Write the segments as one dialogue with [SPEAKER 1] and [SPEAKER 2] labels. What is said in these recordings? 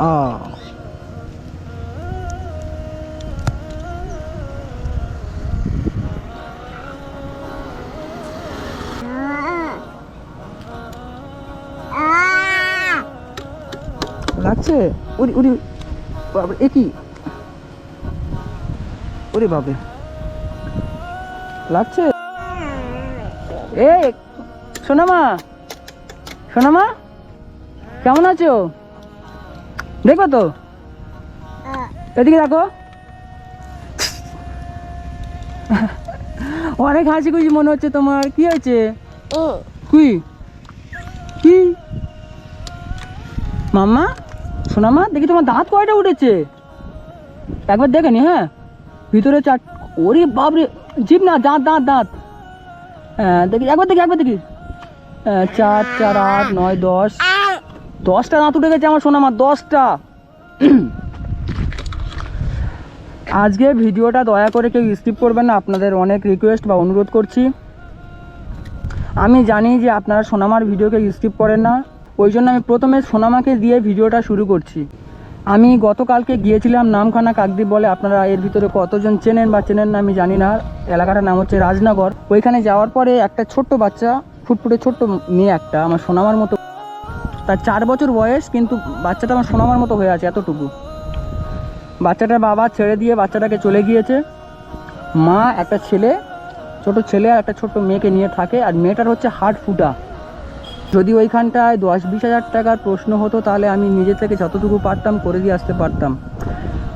[SPEAKER 1] ও লাগছে? উরি উরি বাবা এ কি? ওরে বাবে লাগছে? এ সোনামা। সোনামা, কেমন আছো? দেখো তো। এদিকে দেখো। অনেক হাসি খুশি মনে হচ্ছে তোমার। কি হয়েছে? কি? কি? মাম্মা সোনামা দেখি তোমার দাঁত কয়টা উঠেছে? একবার দেখে নি হ্যাঁ? ভিতরে চার ওরে বাপরে জিপ না দাঁত দাঁত দাঁত। হ্যাঁ দেখি একবার দেখি একবার দেখি। চার চার আট নয় দশ। দশটা দাঁত উঠে গেছে আমার সোনামা, দশটা। আজকে ভিডিওটা দয়া করে কেউ স্কিপ করবেন না, আপনাদের অনেক রিকোয়েস্ট বা অনুরোধ করছি। আমি জানি যে আপনারা সোনামার ভিডিওকে স্কিপ করেন না, ওই জন্য আমি প্রথমে সোনামাকে দিয়ে ভিডিওটা শুরু করছি। আমি গতকালকে গিয়েছিলাম নামখানা কাকদ্বীপ বলে, আপনারা এর ভিতরে কতজন চেনেন বা চেনেন না আমি জানি না, এলাকাটার নাম হচ্ছে রাজনগর। ওইখানে যাওয়ার পরে একটা ছোট্ট বাচ্চা, ফুটফুটে ছোট্ট মেয়ে একটা, আমার সোনামার মতো তার চার বছর বয়স, কিন্তু বাচ্চাটা আমার সোনামার মতো হয়ে আছে এতটুকু। বাচ্চাটার বাবা ছেড়ে দিয়ে বাচ্চাটাকে চলে গিয়েছে। মা একটা ছেলে, ছোট ছেলে আর একটা ছোট্ট মেয়েকে নিয়ে থাকে, আর মেয়েটার হচ্ছে হার্ট ফুটা। যদি ওইখানটায় দশ বিশ হাজার টাকার প্রশ্ন হতো, তাহলে আমি নিজে থেকে যতটুকু পারতাম করে দিয়ে আসতে পারতাম।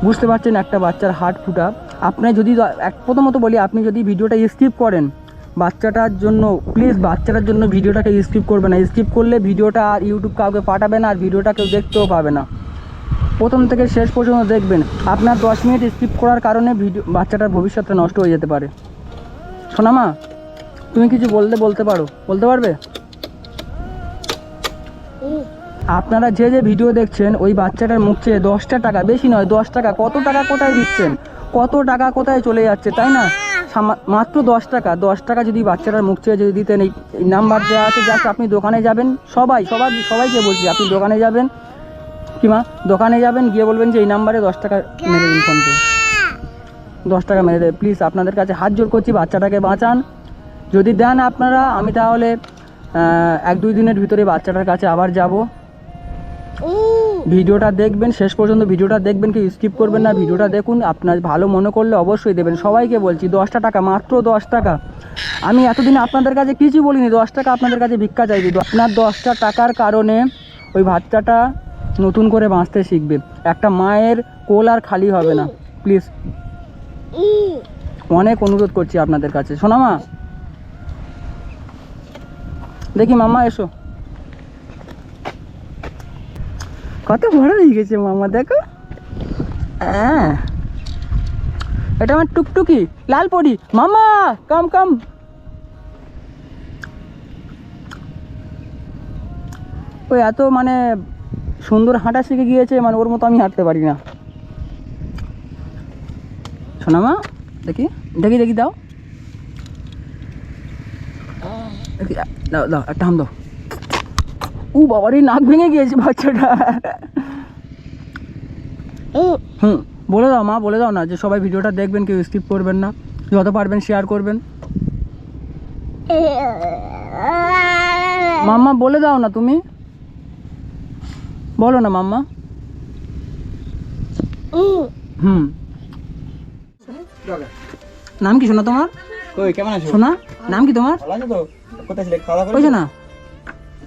[SPEAKER 1] বুঝতে পারছেন একটা বাচ্চার হার্ট ফুটা। আপনি যদি এক প্রথমত বলি, আপনি যদি ভিডিওটা স্কিপ করেন বাচ্চাটার জন্য প্লিজ বাচ্চাটার জন্য ভিডিওটাকে স্কিপ করবে না। স্কিপ করলে ভিডিওটা আর ইউটিউব কাউকে পাঠাবে না, আর ভিডিওটা কেউ দেখতেও পাবে না। প্রথম থেকে শেষ পর্যন্ত দেখবেন। আপনার দশ মিনিট স্কিপ করার কারণে ভিডিও, বাচ্চাটার ভবিষ্যৎটা নষ্ট হয়ে যেতে পারে। সোনামা, তুমি কিছু বলতে বলতে পারো? বলতে পারবে? আপনারা যে যে ভিডিও দেখছেন, ওই বাচ্চাটার মুখ চেয়ে দশটা টাকা, বেশি নয়, দশ টাকা, কত টাকা কোথায় দিচ্ছেন? কত টাকা কোথায় চলে যাচ্ছে, তাই না? মাত্র দশ টাকা। দশ টাকা যদি বাচ্চাটার মুখ চেয়ে যদি দিতেন, এই নাম্বার দেওয়া আছে জাস্ট আপনি দোকানে যাবেন। সবাই সবাই সবাইকে বলছি, আপনি দোকানে যাবেন। কি মা? দোকানে যাবেন, গিয়ে বলবেন যে এই নাম্বারে দশ টাকা মেরে দিন ফোনপে দশ টাকা মেরে দেবে। প্লিজ, আপনাদের কাছে হাত জোর করছি, বাচ্চাটাকে বাঁচান। যদি দেন আপনারা, আমি তাহলে এক দুই দিনের ভিতরে বাচ্চাটার কাছে আবার যাব। ভিডিওটা দেখবেন, শেষ পর্যন্ত ভিডিওটা দেখবেন কি স্কিপ করবেন না। ভিডিওটা দেখুন, আপনার ভালো মনে করলে অবশ্যই দেবেন। সবাইকে বলছি দশটা টাকা, মাত্র দশ টাকা। আমি এতদিন আপনাদের কাছে কিছু বলিনি, দশ টাকা আপনাদের কাছে ভিক্ষা চাইছি। আপনার দশটা টাকার কারণে ওই বাচ্চাটা নতুন করে বাঁচতে শিখবে। একটা মায়ের কোল আর খালি হবে না। প্লিজ অনেক অনুরোধ করছি আপনাদের কাছে। শোনা মা দেখি মামা এসো। কত বড় হয়ে গেছে মামা দেখো। হ্যাঁ। এটা আমার টুকটুকি লাল পরি। মামা কাম কাম ওই এত মানে সুন্দর হাঁটা শিখে গিয়েছে মানে ওর মতো আমি হাঁটতে পারি না। শোনা মা দেখি দেখি দেখি দাও। দেখি, দাও দাও একটা হাম দাও। উ বাবারই নাক ভেঙে গিয়েছে বাচ্চাটা। হুম বলে দাও মা বলে দাও না যে সবাই ভিডিওটা দেখবেন কেউ স্কিপ করবেন না। যত পারবেন শেয়ার করবেন। মাম্মা বলে দাও না তুমি। বলো না মাম্মা। হুম। নাম কি শোনা তোমার?
[SPEAKER 2] কই কেমন আছো?
[SPEAKER 1] শোনা নাম কি তোমার?
[SPEAKER 2] কোথায় ছিলে? খাওয়া দাওয়া করেছ?
[SPEAKER 1] না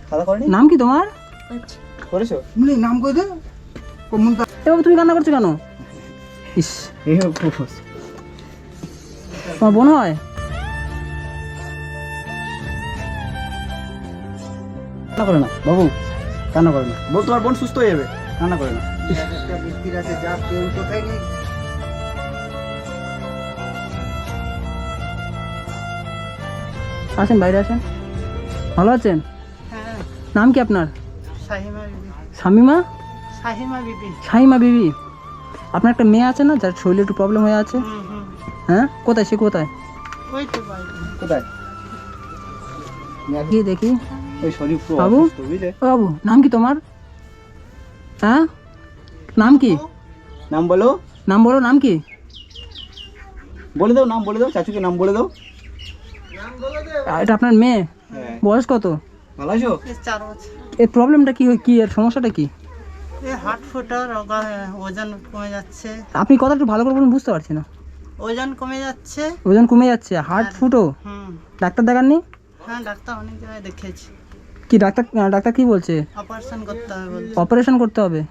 [SPEAKER 2] খাওয়া করেনি?
[SPEAKER 1] নাম কি তোমার?
[SPEAKER 2] করেছ?
[SPEAKER 1] নাম কই দে? তুমি কান্না করছ কেন? ইস।
[SPEAKER 2] প্রপোজ
[SPEAKER 1] তোমার বোন হয়?
[SPEAKER 2] কান্না করে না বাবু। কান্না করে না। বল তোমার বোন সুস্থ হয়ে যাবে। কান্না করে না।
[SPEAKER 1] আসেন বাইরে আসেন। ভালো আছেন? নাম কি আপনার? শামিমা?
[SPEAKER 3] বিবি।
[SPEAKER 1] শাহিমা বিবি। আপনার একটা মেয়ে আছে না যার শরীরে একটু প্রবলেম হয়ে আছে? হ্যাঁ? কোথায়? সে কোথায়?
[SPEAKER 2] কোথায়?
[SPEAKER 1] গিয়ে দেখি। বাবু? ও বাবু নাম কি তোমার? হ্যাঁ? নাম কি?
[SPEAKER 2] নাম বলো।
[SPEAKER 1] নাম বলো নাম কি?
[SPEAKER 2] বলে দাও নাম বলে দাও চাচুকে নাম বলে দাও।
[SPEAKER 1] এটা আপনার মেয়ে?
[SPEAKER 2] হ্যাঁ।
[SPEAKER 1] বয়স কত?
[SPEAKER 2] ভালো আছো?
[SPEAKER 3] চার বছর
[SPEAKER 1] এর প্রবলেমটা কি কি এর সমস্যাটা কি?
[SPEAKER 3] এ হার্ট ফুটার ওজন কমে যাচ্ছে।
[SPEAKER 1] আপনি কথা একটু ভালো করে বলুন বুঝতে পারছি না।
[SPEAKER 3] ওজন কমে যাচ্ছে।
[SPEAKER 1] ওজন কমে যাচ্ছে হার্ট ফুটো।
[SPEAKER 3] হুম।
[SPEAKER 1] ডাক্তার দেখাননি?
[SPEAKER 3] হ্যাঁ ডাক্তার অনেক জায়গায় দেখিয়েছি।
[SPEAKER 1] কি ডাক্তার ডাক্তার কি বলছে?
[SPEAKER 3] অপারেশন করতে হবে বলছে।
[SPEAKER 1] অপারেশন করতে হবে?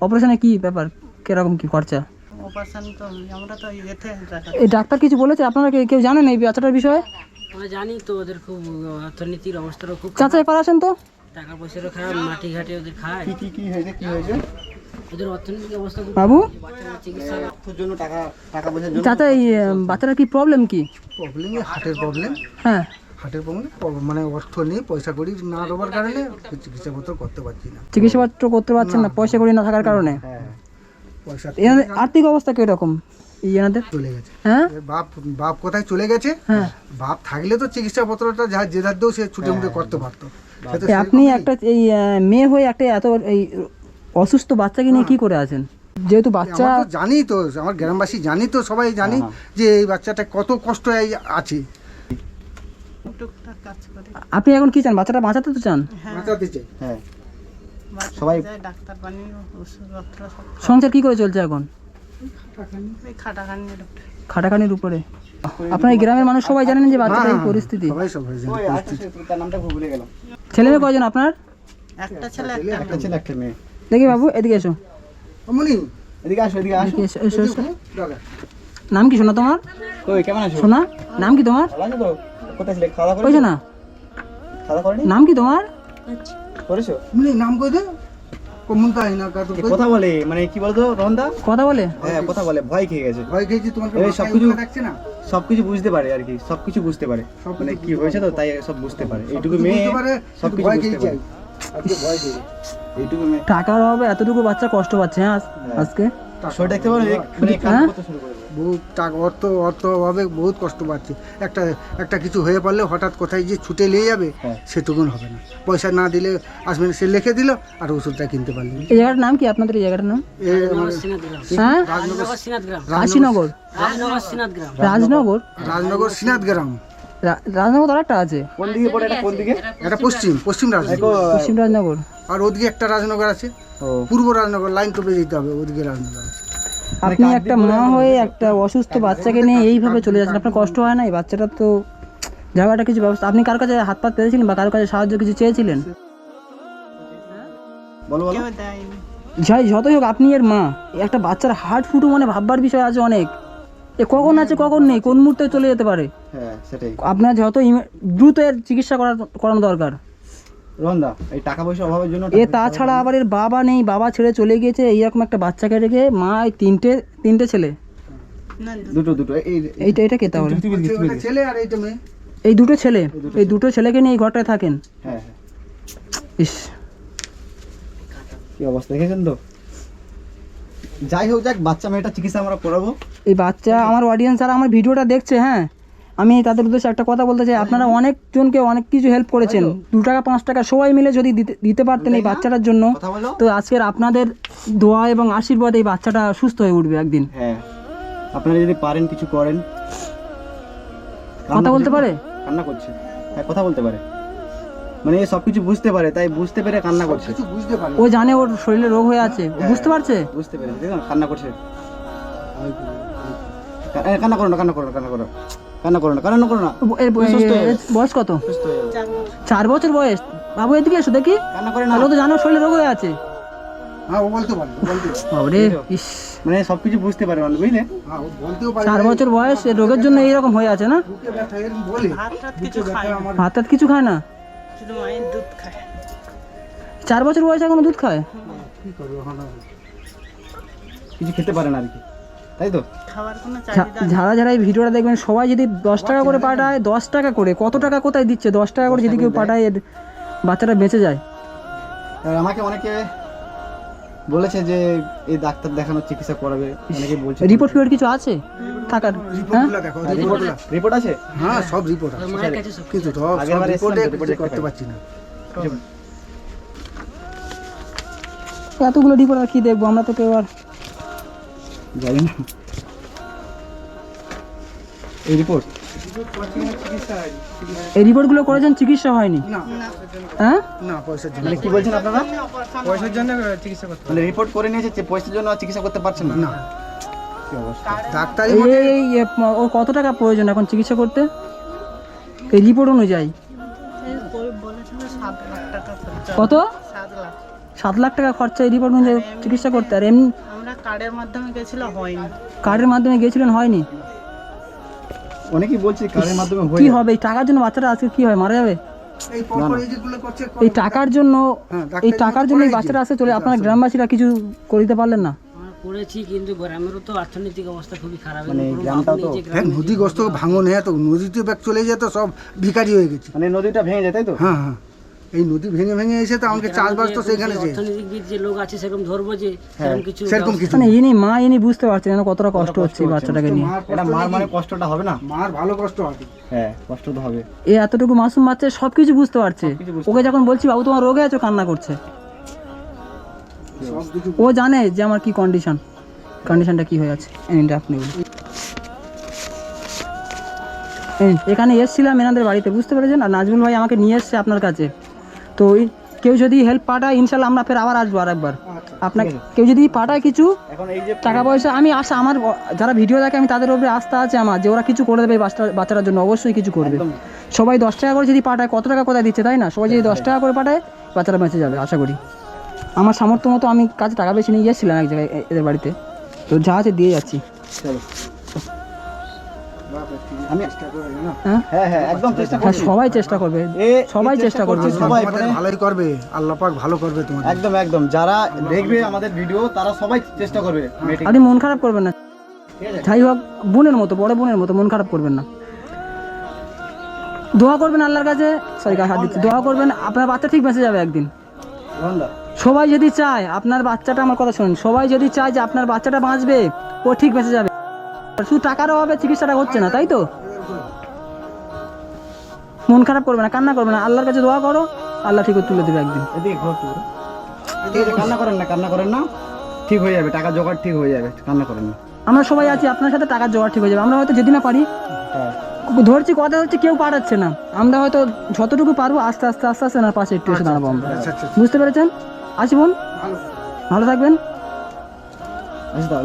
[SPEAKER 1] অপারেশনে কি ব্যাপার? কীরকম কি খরচা?
[SPEAKER 3] অপারেশন তো আমরা তো রাখা
[SPEAKER 1] এই ডাক্তার কিছু বলেছে? আপনারা কে- কেউ জানেন এই বাচ্চাটার বিষয়ে?
[SPEAKER 4] আমরা জানি তো ওদের খুব অর্থনীতির অবস্থারও খুব
[SPEAKER 1] চাচা এপার আসেন তো।
[SPEAKER 4] টাকা পয়সারও খারাপ মাটি ঘাটে ওদের খায়।
[SPEAKER 2] কি কি কি হয়েছে? কি হয়েছে?
[SPEAKER 4] ওদের অর্থনৈতিক অবস্থা খুব
[SPEAKER 1] বাবু?
[SPEAKER 4] বাচ্চাদের চিকিৎসা
[SPEAKER 2] তোর জন্য টাকা টাকা পয়সার জন্য
[SPEAKER 1] চাচা এই আহ, কি প্রবলেম কি?
[SPEAKER 5] প্রবলেম হার্টের প্রবলেম
[SPEAKER 1] হ্যাঁ।
[SPEAKER 5] হার্টের প্রবলেম মানে অর্থ নেই পয়সা করি না দেওয়ার কারণে চিকিৎসাপত্র করতে পারছি না।
[SPEAKER 1] চিকিৎসাপত্র করতে পারছেন না পয়সা করি না থাকার কারণে?
[SPEAKER 2] হ্যাঁ।
[SPEAKER 1] আর্থিক অবস্থা কীরকম? এই
[SPEAKER 5] চলে গেছে।
[SPEAKER 1] হ্যাঁ?
[SPEAKER 5] বাপ বাপ কোথায় চলে গেছে?
[SPEAKER 1] হ্যাঁ।
[SPEAKER 5] বাপ থাকলে তো চিকিৎসাপত্রটা যা যে ধার দিয়েও সে ছুটে মুটে করতে পারতো।
[SPEAKER 1] আপনি একটা এই মেয়ে হয়ে একটা এত এই অসুস্থ বাচ্চাকে নিয়ে কি করে আছেন? যেহেতু বাচ্চা
[SPEAKER 5] আমরা তো জানি তো আমার গ্রামবাসী জানি তো সবাই জানি যে এই বাচ্চাটা কত কষ্ট এই আছে।
[SPEAKER 3] টুকটাক কাজ করে
[SPEAKER 1] আপনি এখন কি চান? বাচ্চাটা বাঁচাতে তো চান?
[SPEAKER 3] হ্যাঁ।
[SPEAKER 5] বাঁচাতে চাই।
[SPEAKER 2] হ্যাঁ। সবাই-
[SPEAKER 3] যায় ডাক্তার বানিয়ে ওষুধপত্র সব
[SPEAKER 1] সংসার কি করে চলছে এখন? খাটাখানির উপরে। আপনার গ্রামের মানুষ সবাই জানেন যে
[SPEAKER 5] হ্যাঁ,
[SPEAKER 1] পরিস্থিতি।
[SPEAKER 2] আরেকটা ছেলে, তার নামটা ভুলে গেলাম।
[SPEAKER 1] ছেলে মেয়ে কয়জন আপনার?
[SPEAKER 3] একটা ছেলে একটা
[SPEAKER 2] ছেলে একটা মেয়ে।
[SPEAKER 1] দেখি বাবু এদিকে এসো।
[SPEAKER 2] এদিকে আসো এদিকে আসো।
[SPEAKER 1] এসো, এসো, এসো। নাম কি শোনা তোমার?
[SPEAKER 2] কই কেমন আছো?
[SPEAKER 1] শোনা নাম কি তোমার?
[SPEAKER 2] ভালো আছো তো। কোথায় ছিলে? খাওয়া দাওয়া করেছ
[SPEAKER 1] না
[SPEAKER 2] খাওয়া দাওয়া
[SPEAKER 1] নাম কি তোমার?
[SPEAKER 2] করেছ?
[SPEAKER 5] নাম কই দে?
[SPEAKER 2] কথা বলে মানে কি বলতো
[SPEAKER 1] কথা বলে।
[SPEAKER 2] হ্যাঁ কথা বলে ভয় খেয়ে গেছে।
[SPEAKER 5] ভয় খেয়েছি তোমাকে
[SPEAKER 2] সবকিছু-
[SPEAKER 5] দেখছে না?
[SPEAKER 2] সবকিছু বুঝতে পারে আর কি সবকিছু বুঝতে পারে। মানে কি হয়েছে তো তাই সব বুঝতে পারে। এইটুকু মেয়ে সবকিছু বুঝতে পারে।
[SPEAKER 5] আজকে ভয় খেয়েছি।
[SPEAKER 2] এইটুকু মেয়ে।
[SPEAKER 1] টাকার অভাবে এতটুকু বাচ্চা কষ্ট পাচ্ছে হ্যাঁ। আজকে?
[SPEAKER 2] শরীর দেখতে পারো।
[SPEAKER 5] বহুত টাকা অর্থ অর্থ অভাবে বহুত কষ্ট পাচ্ছে। একটা একটা কিছু হয়ে পড়লে হঠাৎ কোথায় যে ছুটে নিয়ে যাবে
[SPEAKER 2] হ্যাঁ।
[SPEAKER 5] সেটুকুন হবে না। পয়সা না দিলে আসবে সে লিখে দিল আর ওষুধটা কিনতে পারলি
[SPEAKER 1] এই জায়গাটার নাম কি? আপনাদের এই জায়গাটার নাম?
[SPEAKER 5] মানে
[SPEAKER 1] হ্যাঁ?
[SPEAKER 4] রাজনগর রাজনগর সিনাত গ্রাম।
[SPEAKER 1] রাজনগর।
[SPEAKER 5] রাজনগর সিনাথ গ্রাম।
[SPEAKER 1] রা- রাজনগর তো একটা আছে।
[SPEAKER 2] কোন দিকে পড়ে এটা? কোন দিকে?
[SPEAKER 5] এটা পশ্চিম পশ্চিম রাজনগর।
[SPEAKER 1] পশ্চিম রাজনগর।
[SPEAKER 5] আর ওদিকে একটা রাজনগর আছে।
[SPEAKER 2] ও।
[SPEAKER 5] পূর্ব রাজনগর লাইন টপে যেতে হবে ওদিকে রাজনগর আছে।
[SPEAKER 1] আপনি একটা মা হয়ে একটা অসুস্থ বাচ্চাকে নিয়ে এইভাবে চলে যাচ্ছেন আপনার কষ্ট হয় না? এই বাচ্চাটার তো জায়গাটা কিছু ব্যবস্থা আপনি কার কাছে হাত পাত পেয়েছিলেন বা কারোর কাছে সাহায্য কিছু চেয়েছিলেন?
[SPEAKER 2] বলো বলো।
[SPEAKER 1] যাই যতই হোক আপনি এর মা। একটা বাচ্চার হার্ট ফুটো মানে ভাববার বিষয় আছে অনেক। এ কখন আছে কখন নেই কোন মুহূর্তে চলে যেতে পারে?
[SPEAKER 2] হ্যাঁ সেটাই।
[SPEAKER 1] আপনার যত ইমে- দ্রুত এর চিকিৎসা করার করানো দরকার।
[SPEAKER 2] এই টাকা পয়সা অভাবের জন্য
[SPEAKER 1] এ তাছাড়া আবার এর বাবা নেই বাবা ছেড়ে চলে গিয়েছে এইরকম একটা বাচ্চাকে রেখে মা এই তিনটে তিনটে ছেলে।
[SPEAKER 2] দুটো দুটো এই এই-
[SPEAKER 1] এইটা এটা কে তাহলে।
[SPEAKER 5] ছেলে আর এইটা মেয়ে।
[SPEAKER 1] এই দুটো ছেলে এই দুটো ছেলেকে নিয়ে এই ঘরটায় থাকেন।
[SPEAKER 2] হ্যাঁ হ্যাঁ।
[SPEAKER 1] ইস।
[SPEAKER 2] কি অবস্থা দেখেছেন তো? যাই হোক যাক বাচ্চা মেয়েটা চিকিৎসা আমরা করাবো।
[SPEAKER 1] এই বাচ্চা আমার অডিয়েন্স যারা আমার ভিডিওটা দেখছে হ্যাঁ আমি তাদের উদ্দেশ্যে একটা কথা বলতে চাই। আপনারা অনেকজনকে অনেক কিছু হেল্প করেছেন। দু টাকা পাঁচ টাকা সবাই মিলে যদি দিতে- দিতে পারতেন এই বাচ্চাটার জন্য তো আজকের আপনাদের দোয়া এবং আশীর্বাদ এই বাচ্চাটা সুস্থ হয়ে উঠবে একদিন।
[SPEAKER 2] হ্যাঁ। আপনারা যদি পারেন কিছু করেন।
[SPEAKER 1] কথা বলতে পারে?
[SPEAKER 2] কান্না করছে। হ্যাঁ কথা বলতে পারে। মানে সব কিছু বুঝতে পারে তাই বুঝতে পেরে কান্না করছে।
[SPEAKER 5] কিছু বুঝতে পারে।
[SPEAKER 1] ও জানে ওর শরীরে রোগ হয়ে আছে ও বুঝতে পারছে?
[SPEAKER 2] বুঝতে পেরে দেখুন কান্না করছে। এ, কান্না করো না কান্না করো না কান্না করো কান্না করো না কান্না করো না।
[SPEAKER 1] এর ব-
[SPEAKER 2] সুস্থ হয়ে
[SPEAKER 1] এর বয়স কত?
[SPEAKER 2] সুস্থ হয়ে যাবে।
[SPEAKER 3] চার বছর।
[SPEAKER 1] বয়স। বাবু এদিকে এসো দেখি।
[SPEAKER 2] কান্না করে না।
[SPEAKER 1] তাহলে ও তো জানো শরীরে রোগ হয়ে আছে।
[SPEAKER 5] হ্যাঁ ও বলতে পারে ও বলতে পারে।
[SPEAKER 1] বাবরে ইস।
[SPEAKER 2] মানে সব কিছু বুঝতে পারে মানে বুঝলে?
[SPEAKER 5] হ্যাঁ ও বলতেও পারে।
[SPEAKER 1] চার বছর বয়স এর রোগের জন্য এইরকম হয়ে আছে না?
[SPEAKER 5] বুকে ব্যথা এরকম বলে।
[SPEAKER 3] ভাত টাত কিছু খায় না? শুধু মায়ের দুধ খায়।
[SPEAKER 1] চার বছর বয়সে এখনও দুধ খায়?
[SPEAKER 5] কি করব এখন আর?
[SPEAKER 2] কিছু খেতে পারে না আর কি। তাই তো?
[SPEAKER 3] ঝাড়া।
[SPEAKER 1] যারা যারা এই ভিডিওটা দেখবেন সবাই যদি দশ টাকা করে পাঠায় দশ টাকা করে কত টাকা কোথায় দিচ্ছে? দশ টাকা করে যদি কেউ পাঠায় এর বাচ্চাটা বেঁচে যায়।
[SPEAKER 2] আমাকে অনেকে বলেছে যে এই ডাক্তার দেখানো চিকিৎসা করাবে অনেকে বলছে
[SPEAKER 1] রিপোর্ট ফিপোর্ট কিছু আছে? থাকার হ্যাঁ?
[SPEAKER 5] রিপোর্টগুলো দেখো
[SPEAKER 2] রিপোর্ট রিপোর্ট আছে।
[SPEAKER 5] হ্যাঁ সব রিপোর্ট আছে।
[SPEAKER 4] মায়ের কাছে সব
[SPEAKER 5] কিন্তু সব রিপোর্টে
[SPEAKER 2] রিপোর্ট
[SPEAKER 5] কিছু করতে পারছি না।
[SPEAKER 1] এতগুলো রিপোর্ট আর কি দেখব? আমরা তো কেউ আর
[SPEAKER 2] জানি না এই রিপোর্ট
[SPEAKER 1] এই রিপোর্টগুলো করেছেন চিকিৎসা হয়নি? হ্যাঁ?
[SPEAKER 5] না পয়সার জন্য।
[SPEAKER 2] মানে কি বলছেন আপনারা?
[SPEAKER 5] পয়সার জন্য চিকিৎসা করতে
[SPEAKER 2] মানে রিপোর্ট করে নিয়েছে যে পয়সার জন্য আর চিকিৎসা করতে পারছেন না?
[SPEAKER 5] না।
[SPEAKER 2] কি অবস্থা?
[SPEAKER 1] এই ওর কত টাকা প্রয়োজন এখন চিকিৎসা করতে? এই রিপোর্ট অনুযায়ী। কত?
[SPEAKER 3] সাত লাখ
[SPEAKER 1] টাকা খরচা এই রিপোর্ট অনুযায়ী চিকিৎসা করতে। আর এমনি
[SPEAKER 3] আমরা কার্ডের মাধ্যমে গেছিল হয়নি।
[SPEAKER 1] কার্ডের মাধ্যমে গিয়েছিলেন হয়নি?
[SPEAKER 2] অনেকেই বলছে কার্ডের মাধ্যমে হয়ে
[SPEAKER 1] কি হবে? এই টাকার জন্য বাচ্চারা আজকে কি হয়? মারা যাবে?
[SPEAKER 5] এই
[SPEAKER 1] টাকার জন্য
[SPEAKER 5] হ্যাঁ,
[SPEAKER 1] এই টাকার জন্য এই
[SPEAKER 5] করাই
[SPEAKER 1] আসে চলে আপনার গ্রামবাসীরা কিছু করে দিতে পারলেন না?
[SPEAKER 4] করেছি কিন্তু গ্রামেরও তো অর্থনৈতিক অবস্থা খুবই খারাপ।
[SPEAKER 2] মানে গ্রামটাও তো-
[SPEAKER 4] যে
[SPEAKER 5] হ্যাঁ নদীগ্রস্ত ভাঙন হয়ে তো নদীতে ব্যাগ চলে যেত সব ভিখারি হয়ে গেছে।
[SPEAKER 2] মানে নদীটা ভেঙে যায় তাই তো?
[SPEAKER 5] হ্যাঁ হ্যাঁ। এই নদী ভেঙে ভেঙে এসে তো আমাকে চাষবাস তো সেখানে যে
[SPEAKER 4] অর্থনৈতিক যে লোক আছে সেরকম ধরবো যে সেরকম কিছু
[SPEAKER 5] সেরকম কিছু
[SPEAKER 1] মানে ইনি মা ইনি বুঝতে পারছেন যেন কতটা কষ্ট হচ্ছে এই বাচ্চাটাকে নিয়ে।
[SPEAKER 2] এটা মার মানে কষ্টটা হবে না?
[SPEAKER 5] মার ভালো কষ্ট হবে।
[SPEAKER 2] হ্যাঁ কষ্ট তো হবে।
[SPEAKER 1] এই এতটুকু মাসুম বাচ্চা সব কিছু বুঝতে পারছে। ওকে যখন বলছি বাবু তোমার রোগে আছো কান্না করছে। ও জানে যে আমার কি কন্ডিশন কন্ডিশনটা কি হয়ে আছে। এনিটা আপনি বলুন। এখানে এসছিলাম এনাদের বাড়িতে বুঝতে পেরেছেন? আর নাজমুল ভাই আমাকে নিয়ে এসছে আপনার কাছে। তো কেউ যদি হেল্প পাঠায় ইনশাল্লাহ আমরা ফের আবার আসব আরেকবার। আপনাকে কেউ যদি পাঠায় কিছু টাকা পয়সা আমি আশা আমার যারা ভিডিও দেখে আমি তাদের উপরে আস্থা আছে আমার যে ওরা কিছু করে দেবে বাচ্চাটার জন্য অবশ্যই কিছু করবে। সবাই দশ টাকা করে যদি পাঠায় কত টাকা কোথায় দিচ্ছে তাই না? সবাই যদি দশ টাকা করে পাঠায় বাচ্চারা বেঁচে যাবে আশা করি। আমার সামর্থ্য মতো আমি কাছে টাকা বেশি নিয়ে গিয়েছিলাম এক জায়গায় এদের বাড়িতে। তো যা আছে দিয়ে যাচ্ছি।
[SPEAKER 2] চলো।
[SPEAKER 5] আমি চেষ্টা করে না?
[SPEAKER 1] হ্যাঁ?
[SPEAKER 2] হ্যাঁ হ্যাঁ একদম চেষ্টা
[SPEAKER 1] সবাই চেষ্টা করবে সবাই চেষ্টা করবে।
[SPEAKER 2] সবাই
[SPEAKER 5] ভালোই করবে আল্লাহ পাক ভালো করবে তোমাদের।
[SPEAKER 2] একদম একদম। যারা দেখবে আমাদের ভিডিও তারা সবাই চেষ্টা করবে
[SPEAKER 1] আপনি মন খারাপ করবেন না। যাই হোক বোনের মতো বড় বোনের মতো মন খারাপ করবেন না। দোয়া করবেন আল্লাহর কাছে। সরি হাত দিচ্ছি। দোয়া করবেন আপনার বাচ্চা ঠিক বেঁচে যাবে একদিন। সবাই যদি চায় আপনার বাচ্চাটা আমার কথা শুনুন সবাই যদি চায় যে আপনার বাচ্চাটা বাঁচবে ও ঠিক বেঁচে যাবে। শুধু টাকার অভাবে চিকিৎসাটা হচ্ছে না তাই তো? মন খারাপ করবে না কান্না করবে না আল্লাহর কাছে দোয়া করো আল্লাহ ঠিক তুলে দেবে একদিন।
[SPEAKER 2] কান্না করেন না কান্না করেন না ঠিক হয়ে যাবে টাকা জোগাড় ঠিক হয়ে যাবে কান্না করেন না।
[SPEAKER 1] আমরা সবাই আছি আপনার সাথে টাকার জোগাড় ঠিক হয়ে যাবে আমরা হয়তো যদি না পারি।
[SPEAKER 2] হ্যাঁ।
[SPEAKER 1] ধরছি কথা হচ্ছে কেউ পাঠাচ্ছে না আমরা হয়তো যতটুকু পারব আস্তে আস্তে আস্তে আস্তে পাশে একটু এসে দাঁড়াবো আমরা।
[SPEAKER 5] আচ্ছা আচ্ছা
[SPEAKER 1] বুঝতে পেরেছেন? আসি বোন।
[SPEAKER 5] ভালো।
[SPEAKER 1] থাকবেন।
[SPEAKER 2] আচ্ছা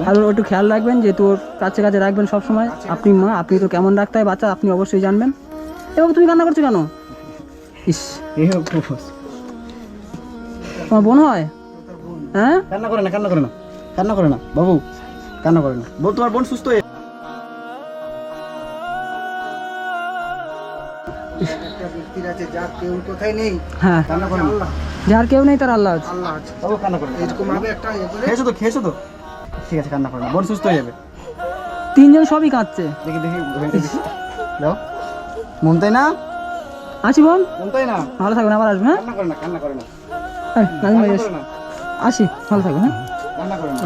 [SPEAKER 1] আর ওর একটু খেয়াল রাখবেন যেহেতু ওর কাছে কাছে রাখবেন সব সময়। আপনি মা আপনি তো কেমন রাখতে হয় বাচ্চা আপনি অবশ্যই জানবেন। এবং তুমি কান্না করছ কেন? ইস।
[SPEAKER 2] এই হোক প্রপোজ
[SPEAKER 1] তোমার বোন হয়? হ্যাঁ?
[SPEAKER 2] কান্না করে না কান্না করে না। কান্না করে না বাবু। কান্না করে না। বল তোমার বোন সুস্থ হয়ে
[SPEAKER 5] যার কেউ নেই
[SPEAKER 1] হ্যাঁ।
[SPEAKER 2] কান্না করে না।
[SPEAKER 5] আল্লাহ
[SPEAKER 1] যার কেউ নেই তার আল্লাহ আছে।
[SPEAKER 5] আল্লাহ আছে।
[SPEAKER 2] বাবু কান্না করে
[SPEAKER 5] এরকম ভাবে একটা ইয়ে
[SPEAKER 2] খেয়েছো তো খেয়েছো তো? ঠিক আছে কান্না করে না। বোন সুস্থ হয়ে যাবে।
[SPEAKER 1] তিনজন সবই কাঁদছে।
[SPEAKER 2] দেখি দেখি দাও। মন তাই না?
[SPEAKER 1] আসি বোন।
[SPEAKER 2] মন তাই না?
[SPEAKER 1] ভালো থাকবেন আবার আসবে হ্যাঁ?
[SPEAKER 2] কান্না করে না কান্না না। করে না।
[SPEAKER 1] আসি ভালো থাকবেন হ্যাঁ?
[SPEAKER 2] কান্না করে না।